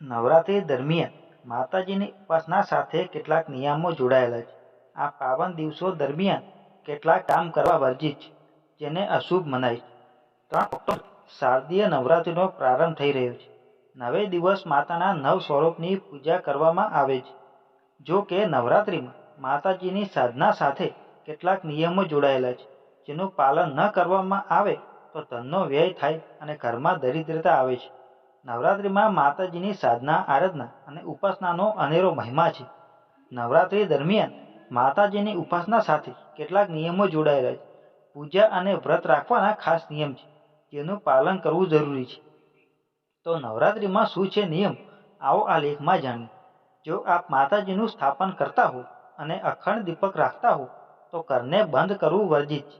નવરાત્રિ દરમિયાન માતાજીની ઉપાસના સાથે કેટલાક નિયમો જોડાયેલા છે. આ પાવન દિવસો દરમિયાન કેટલાક કામ કરવા વર્જિત છે, જેને અશુભ મનાય છે. ત્રણ ઓક્ટોબર શારદીય નવરાત્રિનો પ્રારંભ થઈ રહ્યો છે. નવે દિવસ માતાના નવ સ્વરૂપની પૂજા કરવામાં આવે છે. જો કે નવરાત્રિમાં માતાજીની સાધના સાથે કેટલાક નિયમો જોડાયેલા છે, જેનું પાલન ન કરવામાં આવે તો ધનનો વ્યય થાય અને ઘરમાં દરિદ્રતા આવે છે. નવરાત્રિમાં માતાજીની સાધના, આરાધના અને ઉપાસનાનો અનેરો મહિમા છે. નવરાત્રિ દરમિયાન માતાજીની ઉપાસના સાથે કેટલાક નિયમો જોડાયેલા છે. પૂજા અને વ્રત રાખવાના ખાસ નિયમ છે, જેનું પાલન કરવું જરૂરી છે. તો નવરાત્રિમાં શું છે નિયમ? આવો આ લેખમાં જાણીએ. જો આપ માતાજીનું સ્થાપન કરતા હો અને અખંડ દીપક રાખતા હો, તો ઘરને બંધ કરવું વર્જિત છે.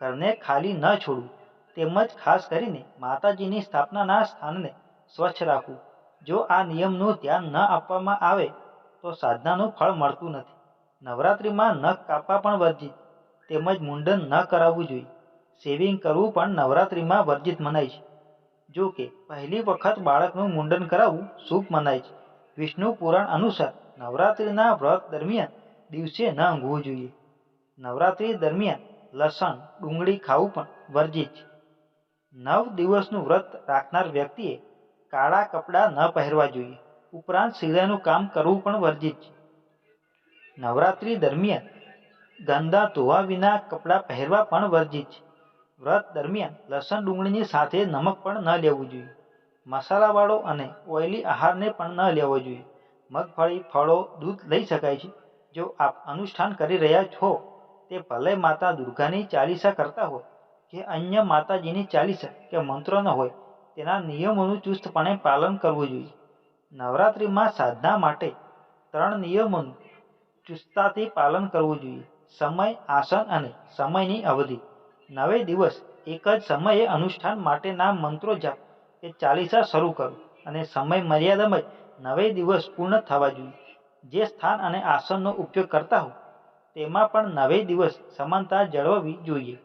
ઘરને ખાલી ન છોડવું. તેમજ ખાસ કરીને માતાજીની સ્થાપનાના સ્થાનને સ્વચ્છ રાખવું. જો આ નિયમનું ધ્યાન ન આપવામાં આવે, તો સાધનાનું ફળ મળતું નથી. નવરાત્રિમાં નખ કાપવા પણ વર્જિત, તેમજ મુંડન ન કરાવવું જોઈએ. સેવિંગ કરવું પણ નવરાત્રિમાં વર્જિત મનાય છે. જો કે, પહેલી વખત બાળકનું મુંડન કરાવવું શુભ મનાય છે. વિષ્ણુ પુરાણ અનુસાર, નવરાત્રિના વ્રત દરમિયાન દિવસે ન ઊંઘવું જોઈએ. નવરાત્રિ દરમિયાન લસણ, ડુંગળી ખાવું પણ વર્જિત છે. નવ દિવસનું વ્રત રાખનાર વ્યક્તિએ કાળા કપડાં ન પહેરવા જોઈએ. ઉપરાંત સિલાઈનું કામ કરવું પણ વર્જિત છે. નવરાત્રિ દરમિયાન ગંદા ધોવા વિના કપડાં પહેરવા પણ વર્જિત છે. વ્રત દરમિયાન લસણ ડુંગળીની સાથે નમક પણ ન લેવું જોઈએ. મસાલાવાળો અને ઓઇલી આહારને પણ ન લેવો જોઈએ. મગફળી, ફળો, દૂધ લઈ શકાય છે. જો આપ અનુષ્ઠાન કરી રહ્યા છો, તે ભલે માતા દુર્ગાની ચાલીસા કરતા હોય, કે અન્ય માતાજીની ચાલીસા, કે મંત્રો ન હોય તેના નિયમોનું ચુસ્તપણે પાલન કરવું જોઈએ. નવરાત્રિમાં સાધના માટે ત્રણ નિયમોનું ચુસ્તતાથી પાલન કરવું જોઈએ. સમય, આસન અને સમયની અવધિ. નવે દિવસ એક જ સમયે અનુષ્ઠાન માટેના મંત્રો જાપ. કે ચાલીસા શરૂ કરો અને સમય મર્યાદામાં જ નવે દિવસ પૂર્ણ થવા જોઈએ. જે સ્થાન અને આસનનો ઉપયોગ કરતા હો, તેમાં પણ નવે દિવસ સમાનતા જળવવી જોઈએ.